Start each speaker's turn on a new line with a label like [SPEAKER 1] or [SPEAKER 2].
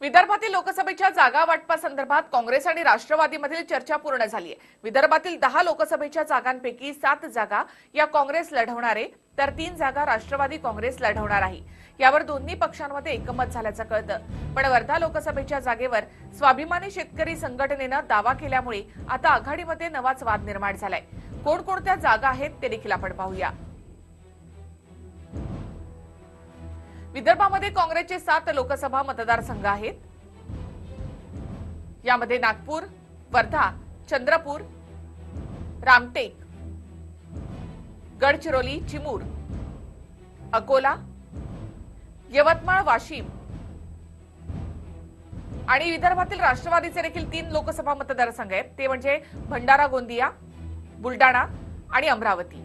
[SPEAKER 1] विदर्भातील लोकसभेच्या जागा वाटपासंदर्भात काँग्रेस आणि राष्ट्रवादीमधील चर्चा पूर्ण झाली आहे विदर्भातील दहा लोकसभेच्या जागांपैकी सात जागा या काँग्रेस लढवणार आहे तर तीन जागा राष्ट्रवादी काँग्रेस लढवणार आहे. यावर दोन्ही पक्षांमध्ये एकमत झाल्याचं कळतं. पण वर्धा लोकसभेच्या जागेवर स्वाभिमानी शेतकरी संघटनेनं दावा केल्यामुळे आता आघाडीमध्ये नवाच वाद निर्माण झालाय. कोणकोणत्या जागा आहेत ते देखील आपण पाहूया. विदर्भामध्ये काँग्रेसचे सात लोकसभा मतदारसंघ आहेत. यामध्ये नागपूर वर्धा चंद्रपूर रामटेक गडचिरोली चिमूर अकोला यवतमाळ वाशिम आणि विदर्भातील राष्ट्रवादीचे देखील तीन लोकसभा मतदारसंघ आहेत. ते म्हणजे भंडारा गोंदिया बुलडाणा आणि अमरावती.